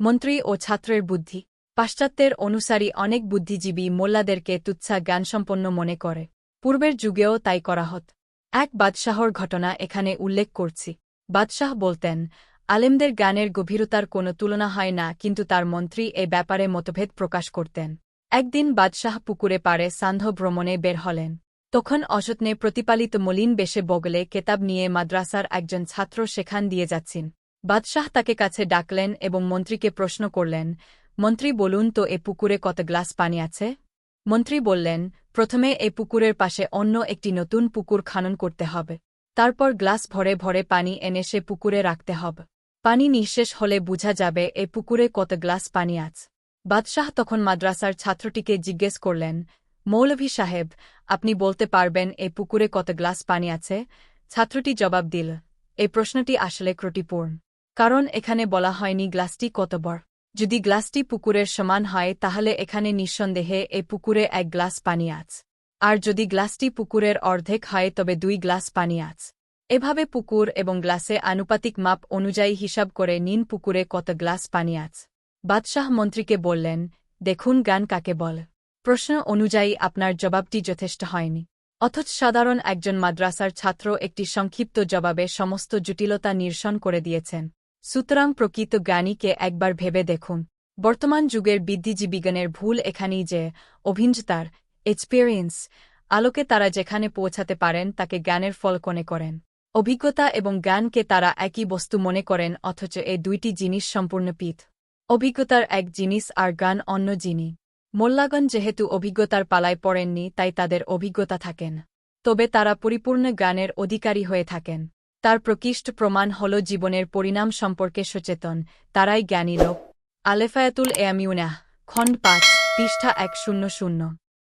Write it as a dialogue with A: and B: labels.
A: মন্ত্রী ও ছাত্রের বুদ্ধি। পাশ্চাত্যের অনুসারী অনেক বুদ্ধিজীবী মোল্লাদেরকে তুচ্ছা জ্ঞানসম্পন্ন মনে করে। পূর্বের যুগেও তাই করা হত। এক বাদশাহর ঘটনা এখানে উল্লেখ করছি। বাদশাহ বলতেন, আলেমদের জ্ঞানের গভীরতার কোনো তুলনা হয় না, কিন্তু তার মন্ত্রী এ ব্যাপারে মতভেদ প্রকাশ করতেন। একদিন বাদশাহ পুকুরে পারে সান্ধ্য ভ্রমণে বের হলেন। তখন অযত্নে প্রতিপালিত মলিন বেশে বগলে কেতাব নিয়ে মাদ্রাসার একজন ছাত্র সেখান দিয়ে যাচ্ছেন। বাদশাহ তাকে কাছে ডাকলেন এবং মন্ত্রীকে প্রশ্ন করলেন, মন্ত্রী, বলুন তো এ পুকুরে কত গ্লাস পানি আছে? মন্ত্রী বললেন, প্রথমে এ পুকুরের পাশে অন্য একটি নতুন পুকুর খনন করতে হবে। তারপর গ্লাস ভরে ভরে পানি এনে সে পুকুরে রাখতে হবে। পানি নিঃশেষ হলে বুঝা যাবে এ পুকুরে কত গ্লাস পানি আছে। বাদশাহ তখন মাদ্রাসার ছাত্রটিকে জিজ্ঞেস করলেন, মৌলভী সাহেব, আপনি বলতে পারবেন এ পুকুরে কত গ্লাস পানি আছে? ছাত্রটি জবাব দিল এই প্রশ্নটি আসলে ক্রটিপূর্ণ কারণ এখানে বলা হয়নি গ্লাসটি কত বড় যদি গ্লাসটি পুকুরের সমান হয়, তাহলে এখানে নিঃসন্দেহে এ পুকুরে এক গ্লাস পানি আছে। আর যদি গ্লাসটি পুকুরের অর্ধেক হয়, তবে দুই গ্লাস পানি আছে। এভাবে পুকুর এবং গ্লাসে আনুপাতিক মাপ অনুযায়ী হিসাব করে নিন পুকুরে কত গ্লাস পানি আছে। বাদশাহ মন্ত্রীকে বললেন, দেখুন গান কাকে বল। প্রশ্ন অনুযায়ী আপনার জবাবটি যথেষ্ট হয়নি। অথচ সাধারণ একজন মাদ্রাসার ছাত্র একটি সংক্ষিপ্ত জবাবে সমস্ত জটিলতা নিরসন করে দিয়েছেন। সুতরাং প্রকৃত জ্ঞানীকে একবার ভেবে দেখুন। বর্তমান যুগের বিদ্যিজীবিজ্ঞানের ভুল এখানেই যে অভিজ্ঞতার এক্সপিরিয়েন্স আলোকে তারা যেখানে পৌঁছাতে পারেন, তাকে জ্ঞানের ফল কনে করেন। অভিজ্ঞতা এবং জ্ঞানকে তারা একই বস্তু মনে করেন, অথচ এ দুইটি জিনিস সম্পূর্ণ পিথ অভিজ্ঞতার এক জিনিস আর জ্ঞান অন্য জিনি। মোল্লাগণ যেহেতু অভিজ্ঞতার পালায় পড়েননি, তাই তাদের অভিজ্ঞতা থাকেন। তবে তারা পরিপূর্ণ জ্ঞানের অধিকারী হয়ে থাকেন। তার প্রকৃষ্ট প্রমাণ হল জীবনের পরিণাম সম্পর্কে সচেতন, তারাই জ্ঞানী লোক। আলেফায়াতুল এয়ামিউনাহ, খণ্ড পাঁচ, পৃষ্ঠা এক শূন্য শূন্য।